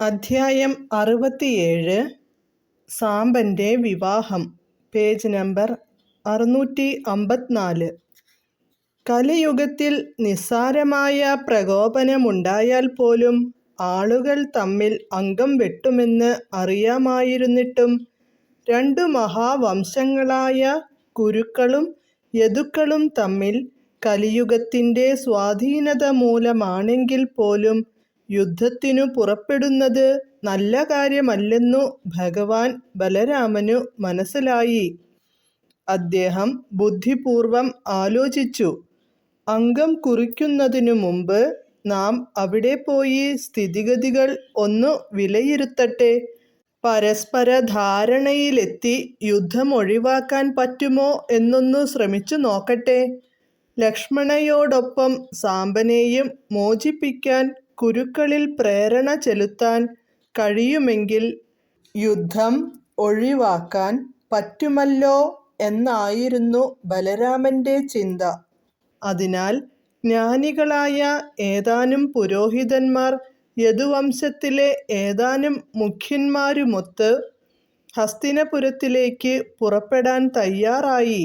അധ്യായം അറുപത്തിയേഴ് സാമ്പന്റെ വിവാഹം പേജ് നമ്പർ അറുന്നൂറ്റി അമ്പത്തിനാല് കലിയുഗത്തിൽ നിസ്സാരമായ പ്രകോപനമുണ്ടായാൽ പോലും ആളുകൾ തമ്മിൽ അംഗം വെട്ടുമെന്ന് അറിയാമായിരുന്നിട്ടും രണ്ടു മഹാവംശങ്ങളായ കുരുക്കളും യദുക്കളും തമ്മിൽ കലിയുഗത്തിന്റെ സ്വാധീനത മൂലമാണെങ്കിൽ പോലും യുദ്ധത്തിനു പുറപ്പെടുന്നത് നല്ല കാര്യമല്ലെന്നു ഭഗവാൻ ബലരാമനു മനസ്സിലായി. അദ്ദേഹം ബുദ്ധിപൂർവം ആലോചിച്ചു. അംഗം കുറിക്കുന്നതിനു മുമ്പ് നാം അവിടെ പോയി സ്ഥിതിഗതികൾ ഒന്നു വിലയിരുത്തട്ടെ. പരസ്പര ധാരണയിലെത്തി യുദ്ധം ഒഴിവാക്കാൻ പറ്റുമോ എന്നൊന്നു ശ്രമിച്ചു നോക്കട്ടെ. ലക്ഷ്മണയോടൊപ്പം സാമ്പനെയും മോചിപ്പിക്കാൻ കുരുക്കളിൽ പ്രേരണ ചെലുത്താൻ കഴിയുമെങ്കിൽ യുദ്ധം ഒഴിവാക്കാൻ പറ്റുമല്ലോ എന്നായിരുന്നു ബലരാമന്റെ ചിന്ത. അതിനാൽ ജ്ഞാനികളായ ഏതാനും പുരോഹിതന്മാർ യദുവംശത്തിലെ ഏതാനും മുഖ്യന്മാരുമൊത്ത് ഹസ്തിനപുരത്തിലേക്ക് പുറപ്പെടാൻ തയ്യാറായി.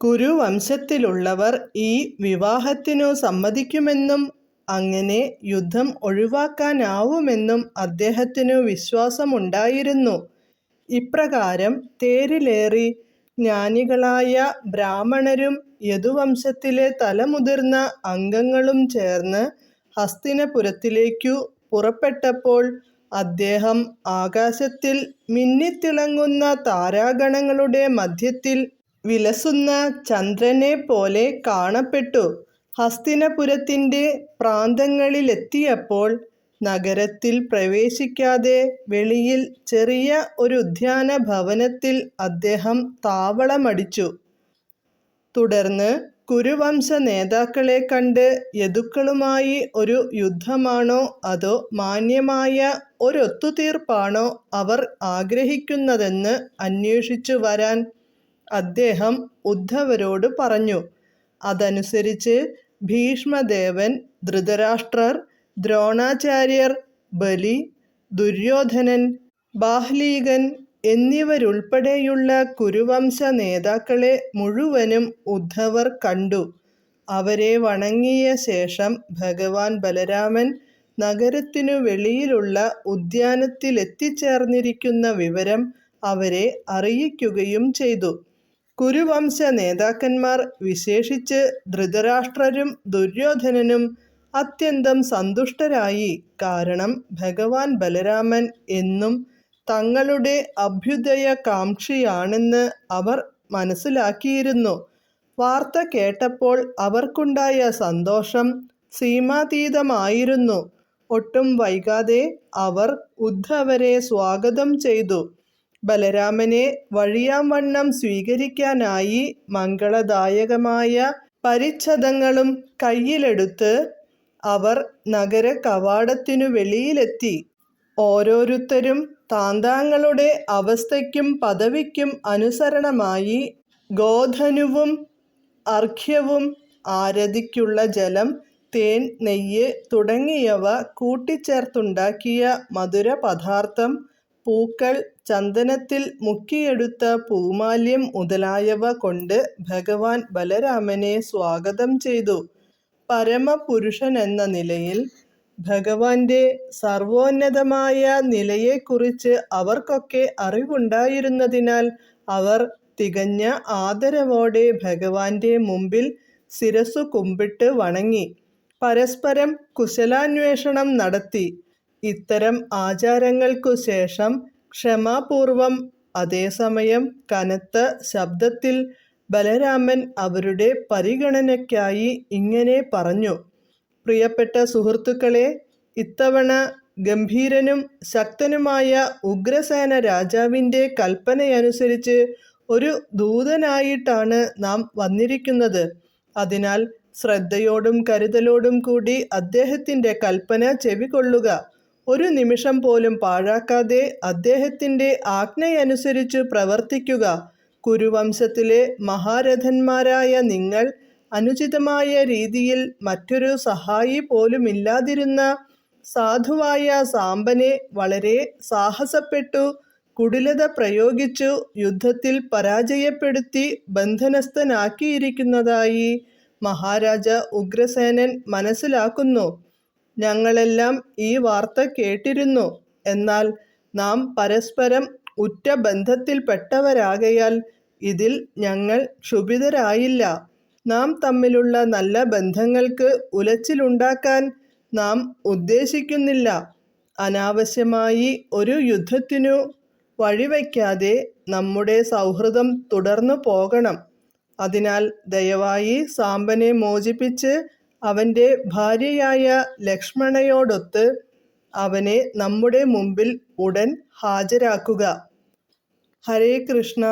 കുരുവംശത്തിലുള്ളവർ ഈ വിവാഹത്തിനു സമ്മതിക്കുമെന്നും അങ്ങനെ യുദ്ധം ഒഴിവാക്കാനാവുമെന്നും അദ്ദേഹത്തിനു വിശ്വാസമുണ്ടായിരുന്നു. ഇപ്രകാരം തേരിലേറി ജ്ഞാനികളായ ബ്രാഹ്മണരും യദുവംശത്തിലെ തലമുതിർന്ന അംഗങ്ങളും ചേർന്ന് ഹസ്തിനപുരത്തിലേക്കു പുറപ്പെട്ടപ്പോൾ അദ്ദേഹം ആകാശത്തിൽ മിന്നിത്തിളങ്ങുന്ന താരാഗണങ്ങളുടെ മധ്യത്തിൽ വിലസുന്ന ചന്ദ്രനെപ്പോലെ കാണപ്പെട്ടു. ഹസ്തിനപുരത്തിന്റെ പ്രാന്തങ്ങളിലെത്തിയപ്പോൾ നഗരത്തിൽ പ്രവേശിക്കാതെ വെളിയിൽ ചെറിയ ഒരു ഉദ്യാന ഭവനത്തിൽ അദ്ദേഹം താവളമടിച്ചു. തുടർന്ന് കുരുവംശ നേതാക്കളെ കണ്ട് യദുക്കളുമായി ഒരു യുദ്ധമാണോ അതോ മാന്യമായ ഒരൊത്തുതീർപ്പാണോ അവർ ആഗ്രഹിക്കുന്നതെന്ന് അന്വേഷിച്ചു വരാൻ അദ്ദേഹം ഉദ്ധവരോട് പറഞ്ഞു. അതനുസരിച്ച് ഭീഷ്മദേവൻ ധൃതരാഷ്ട്രർ ദ്രോണാചാര്യർ ബലി ദുര്യോധനൻ ബാഹ്ലീകൻ എന്നിവരുൾപ്പെടെയുള്ള കുരുവംശ നേതാക്കളെ മുഴുവനും ഉദ്ധവർ കണ്ടു. അവരെ വണങ്ങിയ ശേഷം ഭഗവാൻ ബലരാമൻ നഗരത്തിനു വെളിയിലുള്ള ഉദ്യാനത്തിലെത്തിച്ചേർന്നിരിക്കുന്ന വിവരം അവരെ അറിയിക്കുകയും ചെയ്തു. കുരുവംശ നേതാക്കന്മാർ വിശേഷിച്ച് ധൃതരാഷ്ട്രരും ദുര്യോധനനും അത്യന്തം സന്തുഷ്ടരായി. കാരണം ഭഗവാൻ ബലരാമൻ എന്നും തങ്ങളുടെ അഭ്യുദയ കാംക്ഷിയാണെന്ന് അവർ മനസ്സിലാക്കിയിരുന്നു. വാർത്ത കേട്ടപ്പോൾ അവർക്കുണ്ടായ സന്തോഷം സീമാതീതമായിരുന്നു. ഒട്ടും വൈകാതെ അവർ ഉദ്ധവരെ സ്വാഗതം ചെയ്തു. ബലരാമനെ വഴിയാംവണ്ണം സ്വീകരിക്കാനായി മംഗളദായകമായ പരിച്ഛദങ്ങളും കയ്യിലെടുത്ത് അവർ നഗര കവാടത്തിനു വെളിയിലെത്തി. ഓരോരുത്തരും താന്താങ്ങളുടെ അവസ്ഥയ്ക്കും പദവിക്കും അനുസരണമായി ഗോധനുവും അർഘ്യവും ആരതിക്കുള്ള ജലം തേൻ നെയ്യ് തുടങ്ങിയവ കൂട്ടിച്ചേർത്തുണ്ടാക്കിയ മധുരപദാർത്ഥം പൂക്കൾ ചന്ദനത്തിൽ മുക്കിയെടുത്ത പൂമാല്യം മുതലായവ കൊണ്ട് ഭഗവാൻ ബലരാമനെ സ്വാഗതം ചെയ്തു. പരമപുരുഷൻ എന്ന നിലയിൽ ഭഗവാന്റെ സർവോന്നതമായ നിലയെക്കുറിച്ച് അവർക്കൊക്കെ അറിവുണ്ടായിരുന്നതിനാൽ അവർ തികഞ്ഞ ആദരവോടെ ഭഗവാന്റെ മുമ്പിൽ ശിരസു കുമ്പിട്ട് വണങ്ങി. പരസ്പരം കുശലാന്വേഷണം നടത്തി. ഇത്തരം ആചാരങ്ങൾക്കു ശേഷം ക്ഷമാപൂർവം അതേസമയം കനത്ത ശബ്ദത്തിൽ ബലരാമൻ അവരുടെ പരിഗണനയ്ക്കായി ഇങ്ങനെ പറഞ്ഞു. പ്രിയപ്പെട്ട സുഹൃത്തുക്കളെ ഇത്തവണ ഗംഭീരനും ശക്തനുമായ ഉഗ്രസേന രാജാവിന്റെ കൽപ്പനയനുസരിച്ച് ഒരു ദൂതനായിട്ടാണ് നാം വന്നിരിക്കുന്നത്. അതിനാൽ ശ്രദ്ധയോടും കരുതലോടും കൂടി അദ്ദേഹത്തിന്റെ കൽപ്പന ചെവികൊള്ളുക ഒരു നിമിഷം പോലും പാഴാക്കാതെ അദ്ദേഹത്തിന്റെ ആജ്ഞയനുസരിച്ച് പ്രവർത്തിക്കുക. കുരുവംശത്തിലെ മഹാരഥന്മാരായ നിങ്ങൾ അനുചിതമായ രീതിയിൽ മറ്റൊരു സഹായി പോലുമില്ലാതിരുന്ന സാധുവായ സാമ്പനെ വളരെ സാഹസപ്പെട്ടു കുടിലത പ്രയോഗിച്ചു യുദ്ധത്തിൽ പരാജയപ്പെടുത്തി ബന്ധനസ്ഥനാക്കിയിരിക്കുന്നതായി മഹാരാജ ഉഗ്രസേനൻ മനസ്സിലാക്കുന്നു. ഞങ്ങളെല്ലാം ഈ വാർത്ത കേട്ടിരുന്നു. എന്നാൽ നാം പരസ്പരം ഉറ്റ ബന്ധത്തിൽപ്പെട്ടവരാകയാൽ ഇതിൽ ഞങ്ങൾ ക്ഷുഭിതരായില്ല. നാം തമ്മിലുള്ള നല്ല ബന്ധങ്ങൾക്ക് ഉലച്ചിലുണ്ടാക്കാൻ നാം ഉദ്ദേശിക്കുന്നില്ല. അനാവശ്യമായി ഒരു യുദ്ധത്തിനു വഴിവയ്ക്കാതെ നമ്മുടെ സൗഹൃദം തുടർന്നു പോകണം. അതിനാൽ ദയവായി സാമ്പനെ മോചിപ്പിച്ച് അവന്റെ ഭാര്യയായ ലക്ഷ്മണയോടൊത്ത് അവനെ നമ്മുടെ മുമ്പിൽ ഉടൻ ഹാജരാക്കുക. ഹരേ കൃഷ്ണ.